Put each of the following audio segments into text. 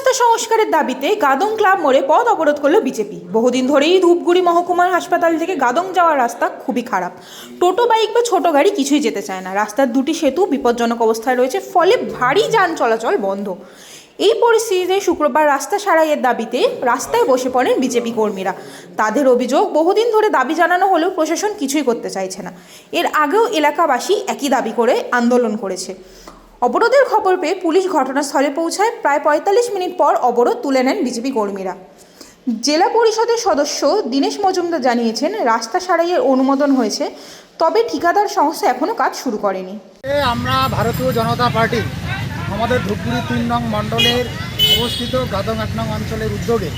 রাস্তা সংস্কারের দাবিতে গাদং ক্লাব মোড়ে পথ অবরোধ করল বিজেপি। বহুদিন ধরেই ধূপগুড়ি মহকুমার হাসপাতাল থেকে গাদং যাওয়ার রাস্তা খুবই খারাপ। টোটো, বাইক বা ছোট গাড়ি কিছুই যেতে চায় না। রাস্তার দুটি সেতু বিপজ্জনক অবস্থায় রয়েছে, ফলে ভারী যান চলাচল বন্ধ। এই পরিস্থিতিতে শুক্রবার রাস্তা সারাইয়ের দাবিতে রাস্তায় বসে পড়েন বিজেপি কর্মীরা। তাদের অভিযোগ, বহুদিন ধরে দাবি জানানো হলেও প্রশাসন কিছুই করতে চাইছে না। এর আগেও এলাকাবাসী একই দাবি করে আন্দোলন করেছে। অবরোধের খবর পেয়ে পুলিশ ঘটনাস্থলে পৌঁছায় প্রায় পঁয়তাল্লিশ মিনিট পর অবরোধ তুলে নেন বিজেপি কর্মীরা। জেলা পরিষদের সদস্য দীনেশ মজুমদার জানিয়েছেন, রাস্তা সারাইয়ের অনুমোদন হয়েছে, তবে ঠিকাদার সংস্থা এখনও কাজ শুরু করেনি। আমরা ভারতীয় জনতা পার্টি, আমাদের ধূপগুড়ি তিন নং মণ্ডলের অবস্থিত গাদং এক নং অঞ্চলের উদ্যোগে,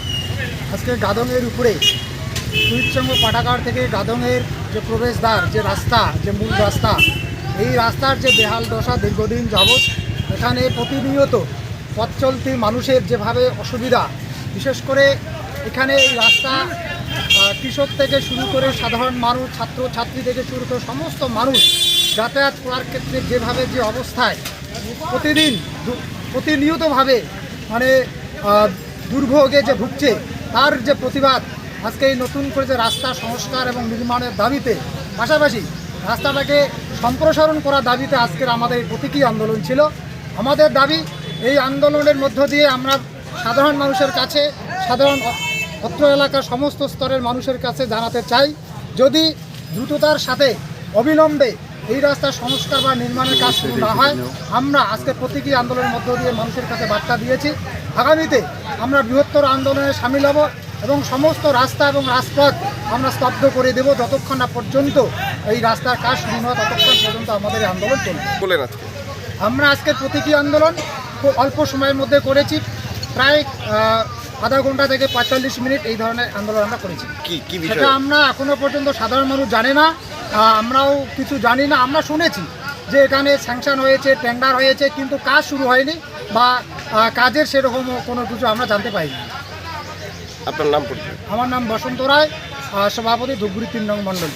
আজকে গাদংয়ের উপরে সুইটসঙ্গ পাটাকার থেকে গাদংয়ের যে প্রবেশদ্বার, যে রাস্তা, যে মূল রাস্তা এই রাস্তার যে বেহাল দশা দীর্ঘদিন যাবৎ, এখানে প্রতিনিয়ত পথ চলতি মানুষের যেভাবে অসুবিধা, বিশেষ করে এখানে এই রাস্তা কৃষক থেকে শুরু করে সাধারণ মানুষ, ছাত্র, ছাত্রী থেকে শুরু করে সমস্ত মানুষ যাতায়াত করার ক্ষেত্রে যেভাবে যে অবস্থায়, প্রতিদিন প্রতিনিয়তভাবে মানে দুর্ভোগে যে ভুগছে, তার যে প্রতিবাদ, আজকে এই নতুন করে যে রাস্তা সংস্কার এবং নির্মাণের দাবিতে পাশাপাশি রাস্তাটাকে সম্প্রসারণ করার দাবিতে আজকের আমাদের এই প্রতীকী আন্দোলন ছিল। আমাদের দাবি, এই আন্দোলনের মধ্য দিয়ে আমরা সাধারণ মানুষের কাছে, সাধারণ অত্র এলাকার সমস্ত স্তরের মানুষের কাছে জানাতে চাই, যদি দ্রুততার সাথে, অবিলম্বে এই রাস্তার সংস্কার বা নির্মাণের কাজ শুরু না হয়, আমরা আজকে প্রতীকী আন্দোলনের মধ্য দিয়ে মানুষের কাছে বার্তা দিয়েছি। আগামীতে আমরা বৃহত্তর আন্দোলনে সামিল হব। এবং সমস্ত রাস্তা এবং রাজপথ আমরা স্তব্ধ করে দেব যতক্ষণ না পর্যন্ত এই রাস্তার কাজ শুরু হয় ততক্ষণ পর্যন্ত আমাদের এই আন্দোলন চলবে। আমরা আজকের প্রতীকী আন্দোলন খুব অল্প সময়ের মধ্যে করেছি। প্রায় আধা ঘণ্টা থেকে পঁয়তাল্লিশ মিনিট এই ধরনের আন্দোলন আমরা করেছি। কি কি সেটা আমরা এখনও পর্যন্ত সাধারণ মানুষ জানে না। আমরাও কিছু জানি না। আমরা শুনেছি যে এখানে স্যাংশন হয়েছে টেন্ডার হয়েছে কিন্তু কাজ শুরু হয়নি বা কাজের সেরকম কোনো কিছু আমরা জানতে পাইনি। আপনার নাম আমার নাম বসন্ত রায় সভাপতি ধূপগুড়ি তিন নং মণ্ডল।